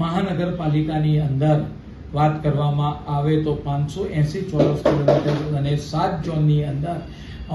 મહાનગરપાલિકાની અંદર વાત કરવામાં આવે તો પાંચસો એસી ચોરસ કિલોમીટર અને સાત ઝોનની અંદર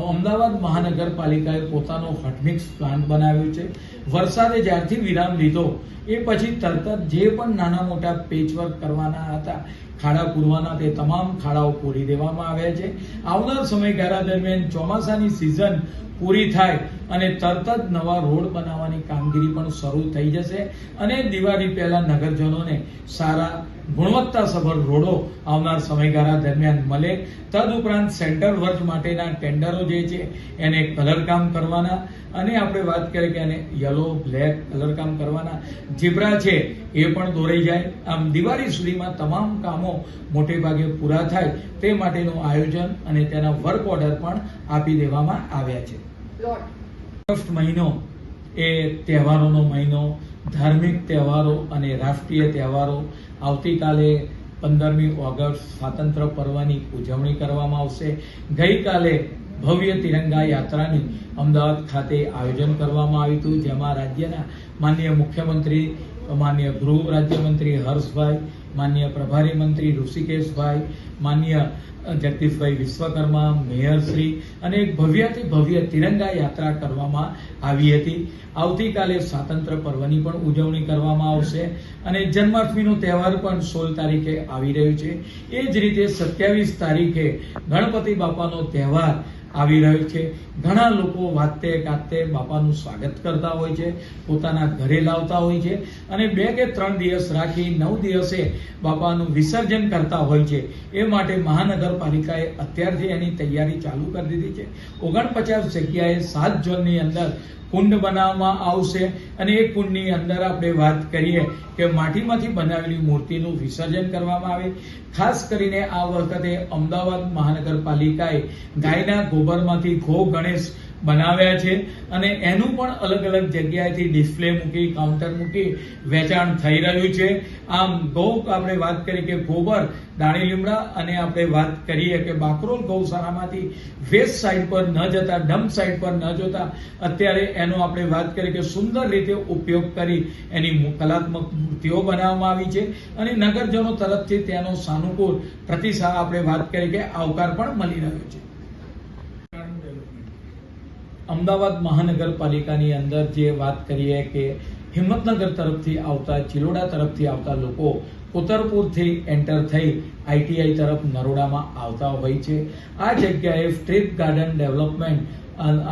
અમદાવાદ મહાનગરપાલિકાએ પોતાનો હોટમિક્સ પ્લાન્ટ બનાવ્યો છે. વરસાદે જ્યારથી વિરામ લીધો, એ પછી તરત જ પણ નાના મોટા પેચવર્ક કરવાના હતા ખાડા પૂરવાના તે તમામ ખાડાઓ પૂરી દેવામાં આવ્યા છે. આવનાર સમયગાળા દરમિયાન ચોમાસાની સિઝન પૂરી થાય અને તરત જ નવા રોડ બનાવવાની કામગીરી પણ શરૂ થઈ જશે અને દિવાળી પહેલા નગરજનોને સારા ગુણવત્તાસભર રોડો આવનાર સમયગાળા દરમિયાન મળે. તદુપરાંત સેન્ટ્રલ વર્ગ માટેના ટેન્ડરો જે છે એને કલર કામ કરવાના અને આપણે વાત કરીએ કે એને યલો, બ્લેક કલર કામ કરવાના. જીબ્રા છે એ પણ દોરાઈ જાય. આમ દિવાળી સુધીમાં તમામ કામો મોટે ભાગે પૂરા થાય તે માટેનું આયોજન અને તેના વર્ક ઓર્ડર પણ આપી દેવામાં આવ્યા છે. ઓગસ્ટ મહિનો એ તહેવારોનો મહિનો ધાર્મિક તહેવારો અને રાષ્ટ્રીય તહેવારો. આવતીકાલે પંદરમી ઓગસ્ટ સ્વાતંત્ર્ય પર્વની ઉજવણી કરવામાં આવશે. ગઈકાલે ભવ્ય તિરંગા યાત્રાની અમદાવાદ ખાતે આયોજન કરવામાં આવ્યું હતું જેમાં રાજ્યના માનનીય મુખ્યમંત્રી માનનીય ગૃહ રાજ્યમંત્રી હર્ષભાઈ માનનીય પ્રભારી મંત્રી ઋષિકેશભાઈ માન્ય જગદીશભાઈ વિશ્વકર્મા મેયરશ્રી અને એક ભવ્યથી ભવ્ય તિરંગા યાત્રા કરવામાં આવી હતી. આવતીકાલે સ્વાતંત્ર્ય પર્વની પણ ઉજવણી કરવામાં આવશે અને જન્માષ્ટમીનો તહેવાર પણ સોળ તારીખે આવી રહ્યો છે. એ જ રીતે સત્યાવીસ તારીખે ગણપતિ બાપાનો તહેવાર આવી રહ્યો છે. ઘણા લોકો વાતે ગાતે બાપાનું સ્વાગત કરતા હોય છે, પોતાના ઘરે લાવતા હોય છે અને બે કે ત્રણ દિવસ રાખી નવ દિવસે બાપાનું વિસર્જન કરતા હોય છે. એ માટે મહાનગરપાલિકાએ અત્યારથી એની તૈયારી ચાલુ કરી દીધી છે. ઓગણપચાસ જગ્યાએ સાત ઝોનની અંદર કુંડ બનાવવામાં આવશે અને એ કુંડની અંદર આપણે વાત કરીએ કે માટીમાંથી બનાવેલી મૂર્તિનું વિસર્જન કરવામાં આવે. ખાસ કરીને આ વખતે અમદાવાદ મહાનગરપાલિકાએ ગાયના ગોબરમાંથી ગો ગણેશ બનાવ્યા છે અને એનું પણ અલગ અલગ જગ્યાએથી ડિસ્પ્લે મૂકી કાઉન્ટર મૂકી વેચાણ થઈ રહ્યું છે. આમ ગૌ આપણે વાત કરીએ કે ગોબર, દાણી લીમડા અને આપણે વાત કરીએ કે બાકરોલ ગૌશાળામાંથી વેસ્ટ સાઈડ પર ન જતા, ડમ્પ સાઈડ પર ન જતા, અત્યારે એનો આપણે વાત કરીએ કે સુંદર રીતે ઉપયોગ કરી એની કલાત્મક મૂર્તિઓ બનાવવામાં આવી છે અને નગરજનો તરફથી તેનો સાનુકૂળ પ્રતિસાદ આપણે વાત કરી કે આવકાર પણ મળી રહ્યો છે. અમદાવાદ મહાનગરપાલિકાની અંદર જે વાત કરીએ કે હિંમતનગર તરફથી આવતા, ચિલોડા તરફથી આવતા લોકો કોતરપુરથી એન્ટર થઈ આઈટીઆઈ તરફ નરોડામાં આવતા હોય છે. આ જગ્યાએ સ્ટ્રીટ ગાર્ડન ડેવલપમેન્ટ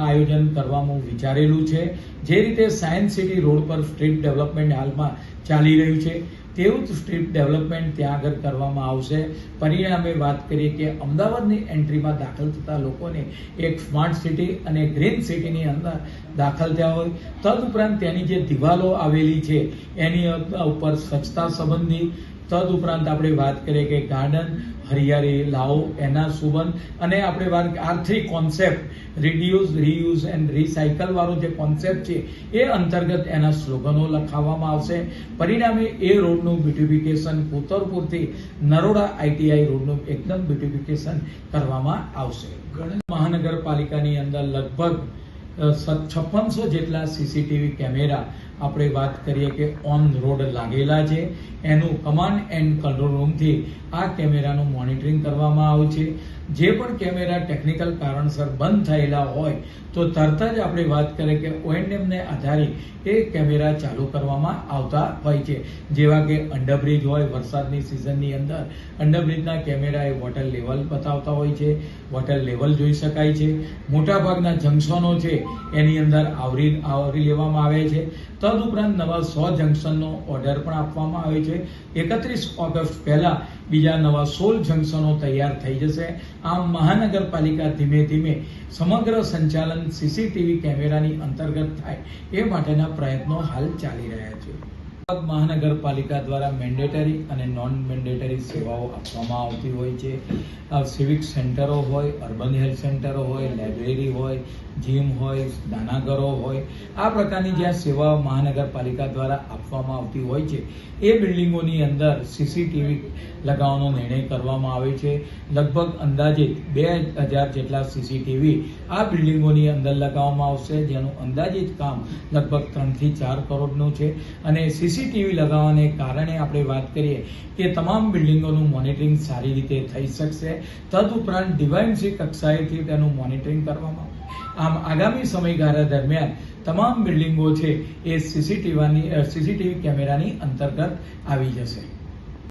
આયોજન કરવાનું વિચારેલું છે. જે રીતે સાયન્સ સિટી રોડ પર સ્ટ્રીટ ડેવલપમેન્ટ હાલમાં ચાલી રહ્યું છે. તેવું સ્ટ્રીટ ડેવલપમેન્ટ ત્યાં આગળ કરવામાં આવશે. પરિણામે વાત કરીએ કે અમદાવાદની એન્ટ્રીમાં દાખલ થતા લોકોને એક સ્માર્ટ સિટી અને ગ્રીન સિટીની અંદર દાખલ થયા હોય. તદુપરાંત તેની જે દિવાલો આવેલી છે, એની ઉપર સ્વચ્છતા સંબંધી તદુપરાંત આપણે વાત કરીએ કે ગાર્ડન, હરિયાળી, લાવો, એના સુગંધ અને આપણે વાત આ concept reduce reuse and recycle વાળો જે કોન્સેપ્ટ છે, એ અંતર્ગત એના સ્લોગનો લખાવવામાં આવશે. પરિણામે એ રોડનું બ્યુટિફિકેશન કોતરપુરથી નરોડા આઈટીઆઈ રોડનું એકદમ બ્યુટિફિકેશન કરવામાં આવશે. ગણેશ મહાનગરપાલિકાની અંદર લગભગ છપ્પનસો જેટલા સીસીટીવી કેમેરા આપણે વાત કરીએ કે ઓન રોડ લાગેલા છે. એનું કમાન્ડ એન્ડ કંટ્રોલ રૂમથી આ કેમેરાનું મોનિટરિંગ કરવામાં આવે છે. જે પણ કેમેરા ટેકનિકલ કારણસર બંધ થયેલા હોય, તો તરત જ આપણે વાત કરીએ કે ઓએનએમને આધારે એ કેમેરા ચાલુ કરવામાં આવતા હોય છે. જેવા કે અંડરબ્રિજ હોય, વરસાદની સિઝનની અંદર અંડરબ્રિજના કેમેરા એ વોટર લેવલ બતાવતા હોય છે. વોટર લેવલ જોઈ શકાય છે. મોટાભાગના જંકશનો છે એની અંદર આવરી આવરી લેવામાં આવે છે. તદુપરાંત નવા સો જંકશનનો ઓર્ડર પણ આપવામાં આવે છે. એકત્રીસ ઓગસ્ટ પહેલા બીજા નવા સોળ જંકશનો તૈયાર થઈ જશે. આમ મહાનગરપાલિકા ધીમે ધીમે સમગ્ર સંચાલન સીસીટીવી કેમેરાની અંતર્ગત થાય એ માટેના પ્રયત્નો હાલ ચાલી રહ્યા છે. મહાનગરપાલિકા દ્વારા મેન્ડેટરી અને નોન મેન્ડેટરી સેવાઓ આપવામાં આવતી હોય છે. સિવિક સેન્ટરો હોય અર્બન હેલ્થ સેન્ટરો હોય લાઇબ્રેરી હોય જીમ હોય દાનાગરો હોય, આ પ્રકારની જ્યાં સેવાઓ મહાનગરપાલિકા દ્વારા આપવામાં આવતી હોય છે. એ બિલ્ડિંગોની અંદર સીસીટીવી લગાવવાનો નિર્ણય કરવામાં આવે છે. લગભગ અંદાજે બે હજાર જેટલા સીસીટીવી આ બિલ્ડિંગોની અંદર લગાવવામાં આવશે, જેનું અંદાજિત કામ લગભગ ત્રણથી ચાર કરોડનું છે. અને સીસીટીવી લગાવવાને કારણે આપણે વાત કરીએ કે તમામ બિલ્ડિંગોનું મોનિટરિંગ સારી રીતે થઈ શકશે. તદુપરાંત ડિવાઇનસી કક્ષાએથી તેનું મોનિટરિંગ કરવામાં આમ આગામી સમયગાળા દરમિયાન તમામ બિલ્ડિંગો છે એ સીસીટીવાની સીસીટીવી કેમેરાની અંતર્ગત આવી જશે.